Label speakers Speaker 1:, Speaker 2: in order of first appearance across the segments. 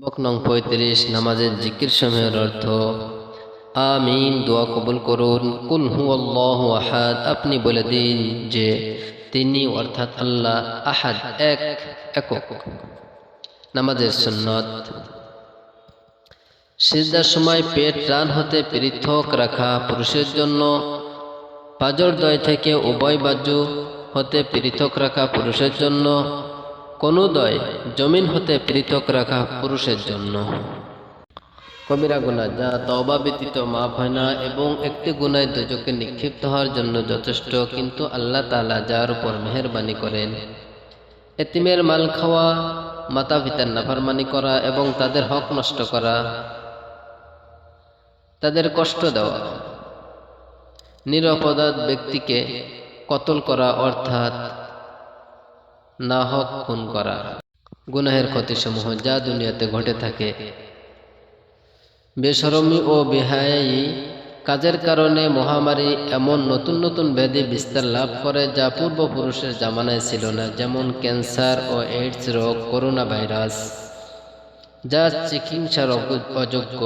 Speaker 1: বক নং পঁয়ত্রিশ, নামাজের জিকির সময়ের অর্থ, আমিন, দোয়া কবুল করুন। কুল হু আল্লাহ আহাদ, আপনি বলে দিন যে তিনি অর্থাৎ আল্লাহ আহাদ এক একক। নামাজের সুন্নত। সিজদার সময় পেট রান হতে পৃথক রাখা পুরুষের জন্য। পাজরদয় থেকে উভয় বাজু হতে পৃথক রাখা পুরুষের জন্য। কোনোদয় জমিন হতে পৃথক রাখা পুরুষের জন্য। কবিরা গুণা, যা তওবা ব্যতীত মাফ হয় না এবং একটি গুণায় দুজকে নিক্ষিপ্ত হওয়ার জন্য যথেষ্ট, কিন্তু আল্লাহ তাআলা যার উপর মেহরবানি করেন। এতিমের মাল খাওয়া, মাতা পিতার নাফরমানি করা এবং তাদের হক নষ্ট করা। তাদের কষ্ট দেওয়া। নিরপরাধ ব্যক্তিকে কতল করা, অর্থাৎ না হক খুন করা। গুনাহের ক্ষতিসমূহ যা দুনিয়াতে ঘটে থাকে। বেসরমি ও বেহায়ী কাজের কারণে মহামারী এমন নতুন নতুন ব্যাধি বিস্তার লাভ করে যা পূর্বপুরুষের জামানায় ছিল না, যেমন ক্যান্সার ও এইডস রোগ, করোনা ভাইরাস, যা চিকিৎসার অযোগ্য।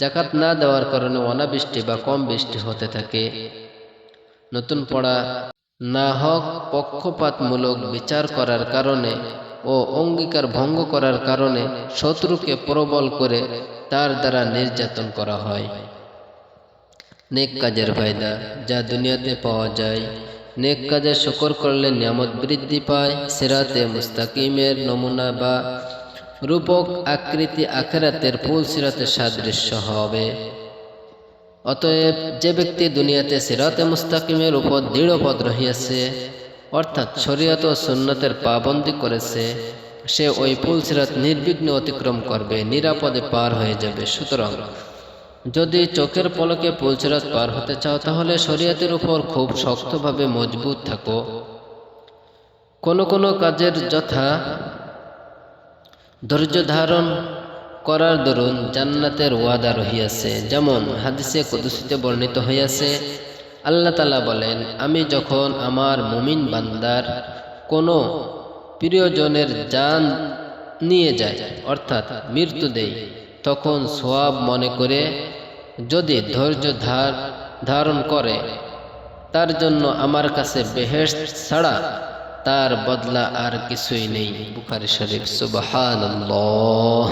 Speaker 1: জাকাত না দেওয়ার কারণে অনাবৃষ্টি বা কম বৃষ্টি হতে থাকে। নতুন পড়া না হক পক্ষপাতমূলক বিচার করার কারণে ও অঙ্গীকার ভঙ্গ করার কারণে শত্রুকে প্রবল করে তার দ্বারা নির্যাতন করা হয়। নেক কাজের ফায়দা, যা দুনিয়াতে পাওয়া যায়। নেক কাজে শকর করলে নিয়ামত বৃদ্ধি পায়, সিরাতে মুস্তাকিমের নমুনা বা রূপক আকৃতি আখেরাতের ফুল সিরাতে সাদৃশ্য হবে। অতএব যে ব্যক্তি দুনিয়াতে সিরাতে মুস্তাকিমের উপর দৃঢ়পদ রহিয়াছে, অর্থাৎ শরীয়ত ও সুন্নতের পাবন্দি করেছে, সে ওই পুল সিরাত নির্বিঘ্নে অতিক্রম করবে, নিরাপদে পার হয়ে যাবে। সুতরাং যদি চোখের পলকে পুলসিরাত পার হতে চাও, তাহলে শরীয়তের উপর খুব শক্তভাবে মজবুত থাকো। কোন কোন কাজের যথা ধৈর্য ধারণ করার দরুন জান্নাতের ওয়াদা রহিয়াছে। যেমন হাদিসে কুদুসিতে বর্ণিত হইয়াছে, আল্লাহ তালা বলেন, আমি যখন আমার মুমিন বান্দার কোনো প্রিয়জনের জান নিয়ে যায় অর্থাৎ মৃত্যু দেই, তখন সোয়াব মনে করে যদি ধৈর্য ধার, ধারণ করে, তার জন্য আমার কাছে বেহেস ছাড়া তার বদলা আর কিছুই নেই। বুখারি শরীফ, সুবহানাল্লাহ।